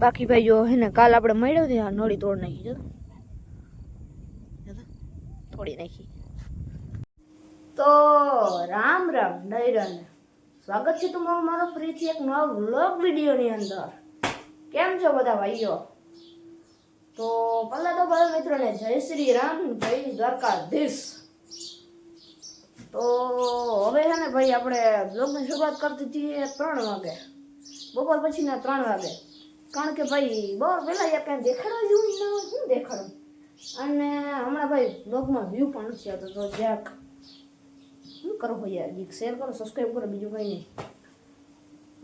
બાકી ભાઈ જો એને કાલ આપણે મળ્યો હતી આ નળી તોડ નાખી, જો. તોડી નાખી. તો રામ રામ નૈરન સ્વાગત છે તમારું મારો ફરીથી એક નવા વ્લોગ વિડીયોની અંદર. કેમ છો બધા ભાઈઓ? તો પહેલાં તો બધા મિત્રોને જય શ્રી રામ, જય દ્વારકાધીશ. તો હવે છે ને ભાઈ આપણે બ્લોગની શરૂઆત કરતી હતી ત્રણ વાગે. બપોર પછીના ત્રણ વાગે. કારણ કે ભાઈ, બહુ પહેલાં યાર કાંઈ દેખાડવા જેવું ન શું દેખાડું અને હમણાં ભાઈ બ્લોગમાં વ્યૂ પણ નથી આવતો, તો જ્યાંક શું કરો યાર? બીક શેર કરો સબસ્ક્રાઈબ કરો, બીજું કંઈ નહીં.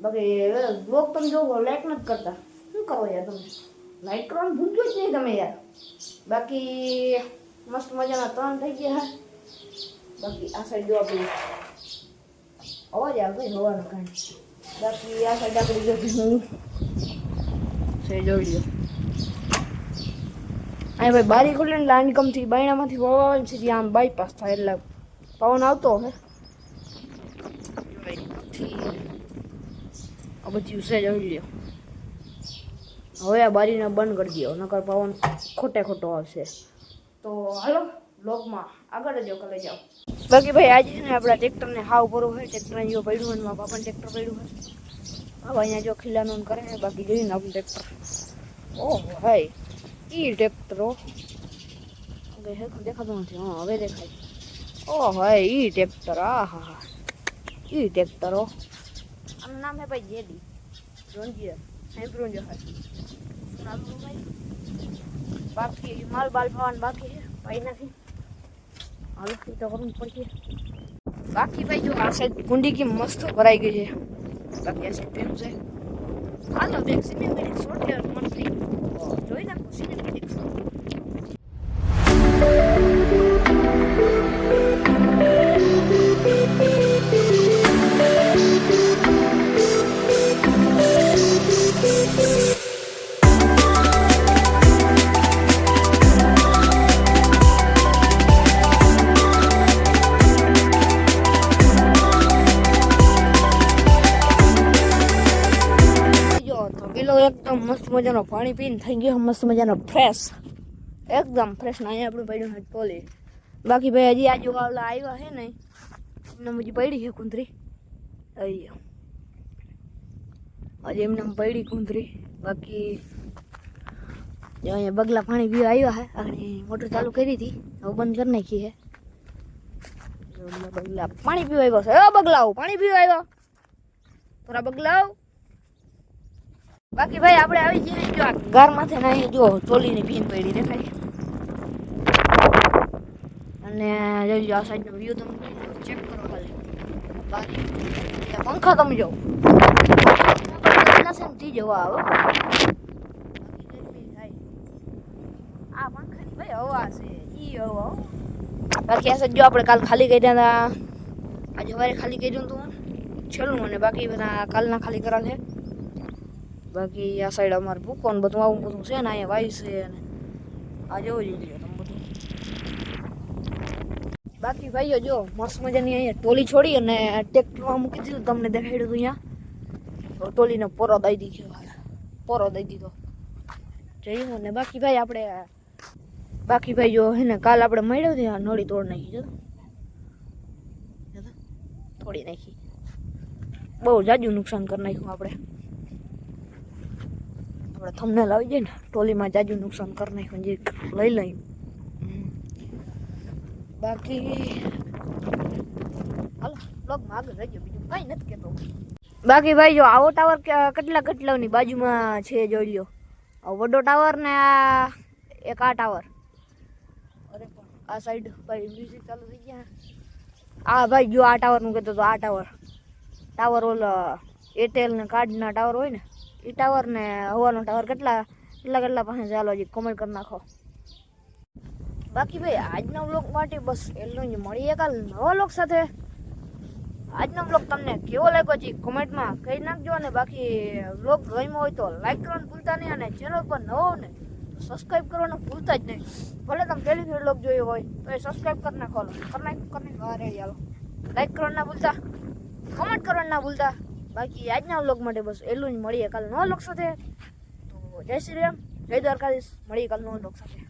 બાકી બ્લોગ તમે જોવો લાઈક નથી કરતા. શું કરો યાર તમે? લાઈક કરવાનું ભૂલજો જ નહીં તમે યાર. બાકી, મસ્ત મજાના ત્રણ થઈ ગયા હા બાકી, આ સાઈડ જો આપણી અવાજ આવે ભાઈ હવાનો કાંઈ. બાકી, આ સાઈડ આપણે જો છે, જોઈ લ્યો. અહીં ભાઈ બારી ખુલે ને લાનકમથી બાયણામાંથી પવન આવે છે આમ બાયપાસ થાય એટલે પવન આવતો હે આ બધું છે, જોઈ લ્યો. હવે આ બારીને બંધ કરી દો, નકર પવન ખોટે ખોટો આવશે. તો હાલો બ્લોગમાં આગળ જ કરે જાઓ. બાકી ભાઈ આજે ને આપણા ટ્રેક્ટરને હાવ ભરવું હોય ટ્રેક્ટર જો પડ્યું હોય મારા પાપાને ટ્રેક્ટર પડ્યું હોય. હવે અહીંયા જો ખીલાનું કરે બાકી જોઈને આપણું ટ્રેક્ટર. ઓહો, હાય. ઈ ટ્રેક્ટરો દેખાતું નથી. હા, હવે દેખાય. ઓહ, હાય, ઈ ટ્રેક્ટર આ હા હા ઈ ટ્રેક્ટરો આનું નામ હે ભાઈ જેડી. રોંજીયર સાંભળું જો હા ભાઈ બાકી માલ બાલ ભવાન બાકી છે. ભાઈ નથી. હાલ તો કરવું પડશે. બાકી ભાઈ જો આ સાઈડ કુંડી કી મસ્ત ભરાઈ ગઈ છે. હાલો બેગ શોટ લેવર મન થઈ ગયું. જોઈ નાખો સિનેમેટિક જો એકદમ મસ્ત મજાનો પાણી પીને થઈ ગયો. મસ્ત મજાનો ફ્રેશ એકદમ ફ્રેશ ના અહીંયા આપણું પડ્યું છે ટોલી. બાકી ભાઈ હજી આજુ વાવલા આવ્યા છે ને, એમને હજી પડી છે કુંતરી અહીંયા હજી એમને પડી કુંતરી બાકી જો અહીંયા બગલા પાણી પીવા આવ્યા છે. અને મોટર ચાલુ કરી હતી. હવે બંધ કરી નાખી છે. જો ઓલા બગલા પાણી પીવા આવ્યો છે. એ બગલાઓ, પાણી પીવા આવ્યો. થોડા બગલાઓ. બાકી ભાઈ, આપણે આવી જઈએ જો ઘરમાંથી ના અહીં જો ચોલીની પીન પડી દેખાય. અને જોઈ લો આ સાઈડનો વ્યૂ તમે ચેક કરો ખાલી. બાકી પંખા તમે જો. થઈ જવા આવો. આ પંખાની ભાઈ હવા છે, ઈ હવા. બાકી આ જો આપણે કાલ ખાલી કર્યા હતા. આજે સવારે ખાલી કર્યું હતું. છેલ્લું અને બાકી બધા કાલના ખાલી કરેલ છે. બાકી આ સાઈડ અમારે ભૂકો ને બધું, આવું બધું છે ને, અહીંયા વાયુ છે ને આ જેવું જ લ્યો તમે બધું. બાકી ભાઈઓ જો, મસ્ત મજાની અહીંયા ટોલી છોડી અને ટ્રેક્ટરમાં મૂકી દીધું, તમને દેખાડ્યું હતું અહીંયા. ટોલીને પોરો દઈ દીધો પોરો દઈ દીધો. જયું ને બાકી ભાઈ આપણે, બાકી ભાઈ જો હે ને, કાલ આપણે મળ્યો હતી નળી તોડ નાખી, જો. તોડી નાખી. બહુ જાજુ નુકસાન કરી નાખ્યું આપણે. આપણે થમને લાવી જઈએ ને ટોલીમાં જાજુ નુકસાન કરી નાખ્યું જે લઈ લઈ. બાકી હાલો બ્લોગમાં આગળ રહેજો બીજું કાંઈ નથી કહેતો. બાકી ભાઈ જો આવો ટાવર કેટલા કેટલાની બાજુમાં છે જોઈ લ્યો. વડો ટાવર ને આ એક આ ટાવર અરે આ સાઈડ ભાઈ મ્યુઝિક ચાલુ થઈ ગયા. આ ભાઈ જો આ ટાવરનું કહેતો તો આ ટાવર ટાવર ઓલા એરટેલ ને કાર્ડના ટાવર હોય ને એ ટાવર ને હવાનો ટાવર કેટલા કેટલા કેટલા પાસે ચાલો હજી કોમેન્ટ કરી નાખો. બાકી ભાઈ, આજનો વ્લોગ માટે બસ એટલું જ. મળીએ કાલ નવા લોક સાથે. આજનો વ્લોગ તમને કેવો લાગ્યો છે કોમેન્ટમાં કહી નાખજો અને બાકી વ્લોગ ગમ્યો હોય તો લાઈક કરવાનું ભૂલતા નહીં અને ચેનલ પર નવો ને સબસ્ક્રાઈબ કરવાનું ભૂલતા જ નહીં. ભલે તમે પહેલી વ્લોગ જોયો હોય, તો એ સબસ્ક્રાઈબ કરી નાખો કરી નાખો કરી નાખો. લાઈક કરવાનું ના ભૂલતા. કમેન્ટ કરવાનું ના ભૂલતા. બાકી આજના વ્લોગ માટે બસ એટલું જ. મળીએ કાલ નવા વ્લોગ સાથે. તો જય શ્રી રામ, જય દ્વારકાધીશ. મળી કાલનો લોક સાથે.